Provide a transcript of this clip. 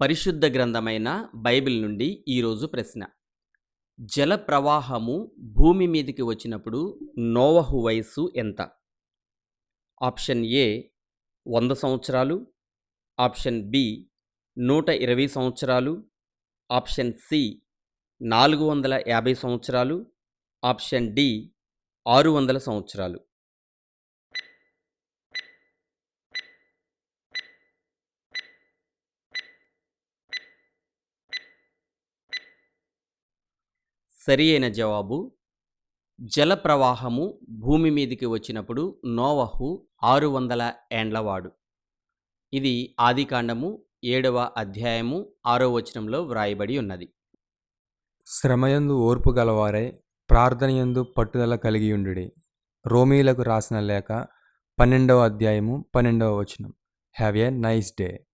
పరిశుద్ధ గ్రంథమైన బైబిల్ నుండి ఈరోజు ప్రశ్న. జల ప్రవాహము భూమి మీదకి వచ్చినప్పుడు నోవహు వయస్సు ఎంత? ఆప్షన్ ఏ వంద సంవత్సరాలు. ఆప్షన్ బి నూట ఇరవై సంవత్సరాలు. ఆప్షన్ సి నాలుగు వందల యాభై సంవత్సరాలు. ఆప్షన్ డి ఆరు వందల సంవత్సరాలు. సరి అయిన జవాబు జల ప్రవాహము భూమి మీదికి వచ్చినప్పుడు నోవహు ఆరు వందల ఏండ్లవాడు ఇది ఆదికాండము ఏడవ అధ్యాయము ఆరో వచనంలో వ్రాయబడి ఉన్నది. శ్రమయందు ఓర్పు గలవారై ప్రార్థనయందు పట్టుదల కలిగి కలిగియుండుడి రోమీలకు రాసిన లేఖ పన్నెండవ అధ్యాయము పన్నెండవ వచనం. Have a nice day.